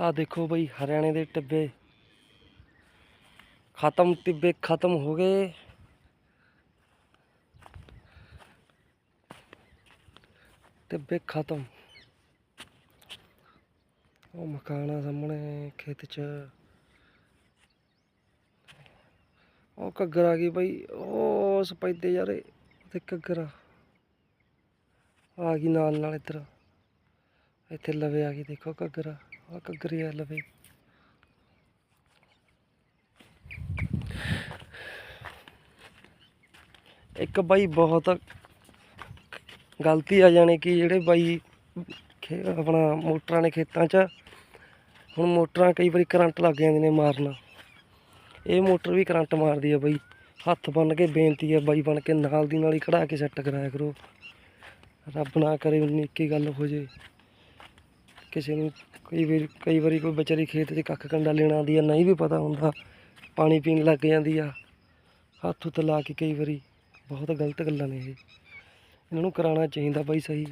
ਆਹ ਦੇਖੋ ਬਈ, ਹਰਿਆਣੇ ਦੇ ਟਿੱਬੇ। ਖਤਮ ਟਿੱਬੇ ਖਤਮ ਹੋ ਗਏ। ਟਿੱਬੇ ਖਤਮ। ਉਹ ਮਕਾਨ ਆ ਸਾਹਮਣੇ, ਖੇਤ 'ਚ। ਉਹ ਘੱਗਰ ਆ ਗਈ ਬਈ। ਉਹ ਸਪੈਦੇ ਯਾਰੇ ਤੇ ਘੱਗਰ ਆ। ਆ ਗਈ ਨਾਲ ਨਾਲ ਇੱਧਰ। ਇੱਥੇ ਲਵੇ ਆ ਗਈ, ਦੇਖੋ ਘੱਗਰ। ਆ ਆਹ ਘੱਗਰ ਹੀ ਇੱਕ ਬਾਈ ਬਹੁਤ ਗਲਤੀ ਆ ਜਾਣੀ ਕਿ ਜਿਹੜੇ ਬਾਈ ਆਪਣਾ ਮੋਟਰਾਂ ਨੇ ਖੇਤਾਂ 'ਚ, ਹੁਣ ਮੋਟਰਾਂ ਕਈ ਵਾਰੀ ਕਰੰਟ ਲੱਗ ਜਾਂਦੇ ਨੇ ਮਾਰਨਾ। ਇਹ ਮੋਟਰ ਵੀ ਕਰੰਟ ਮਾਰਦੀ ਆ ਬਾਈ। ਹੱਥ ਬੰਨ ਕੇ ਬੇਨਤੀ ਆ ਬਾਈ ਬਣ ਕੇ ਨਾਲ ਦੀ ਨਾਲ ਹੀ ਕਢਾ ਕੇ ਸੈੱਟ ਕਰਾਇਆ ਕਰੋ। ਰੱਬ ਨਾ ਕਰੇ ਉਨੀ ਇੱਕੀ ਗੱਲ ਹੋ ਜੇ। ਕਿਸੇ ਨੂੰ ਕਈ ਵਾਰੀ ਕਈ ਵਾਰੀ ਕੋਈ ਵਿਚਾਰੀ ਖੇਤ 'ਚ ਕੱਖ ਕੰਡਾ ਲੈਣ ਆਉਂਦੀ ਆ, ਨਹੀਂ ਵੀ ਪਤਾ ਹੁੰਦਾ, ਪਾਣੀ ਪੀਣ ਲੱਗ ਜਾਂਦੀ ਆ ਹੱਥ ਉੱਤੇ ਲਾ ਕੇ ਕਈ ਵਾਰੀ, ਬਹੁਤ ਗਲਤ ਗੱਲਾਂ ਨੇ ਇਹ। ਇਹਨਾਂ ਨੂੰ ਕਰਾਉਣਾ ਚਾਹੀਦਾ ਬਾਈ ਸਹੀ।